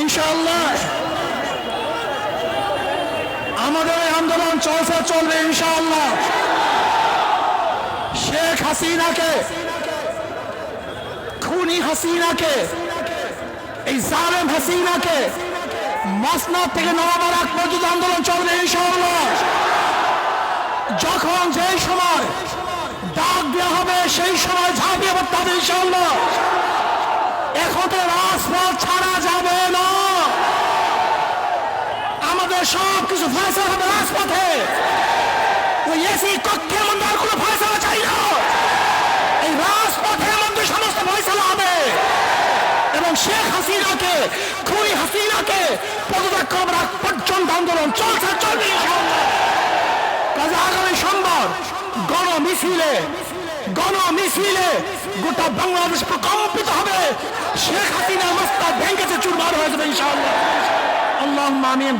ইনশাআল্লাহ। আমাদের আন্দোলন চলছে, চলবে ইনশাআল্লাহ। শেখ হাসিনাকে, খুনি হাসিনাকে, এই জালেম হাসিনাকে মসনাদ থেকে নবাবার পর্যন্ত আন্দোলন চলবে যখন যেই সময় ডাক দেওয়া হবে, সেই সময় ঝাঁপিয়ে পড়তে হবে ইনশাআল্লাহ। এখন রাজপথ ছাড়া যাবে না আমাদের সব কিছু ফয়সলা হবে রাজপথে। ওই এসি কক্ষের মধ্যে আর কোনো ফয়সলা চাই না। এই রাজপথের মধ্যে সমস্ত ফয়সলা হবে। এবং শেখ হাসিনাকে, খুনি হাসিনাকে পদত্যাগ করার আগ পর্যন্ত আন্দোলন চলছে, চলবে কাজে আগামী সোমবার গণ মিছিলে গণ মিছিলে গোটা বাংলাদেশ প্রকম্পিত হবে। শেখ হাসিনা মস্তা ভেঙ্গেছে চুরমার হয়ে যাবে ইনশাআল্লাহ। আল্লাহ আমিন।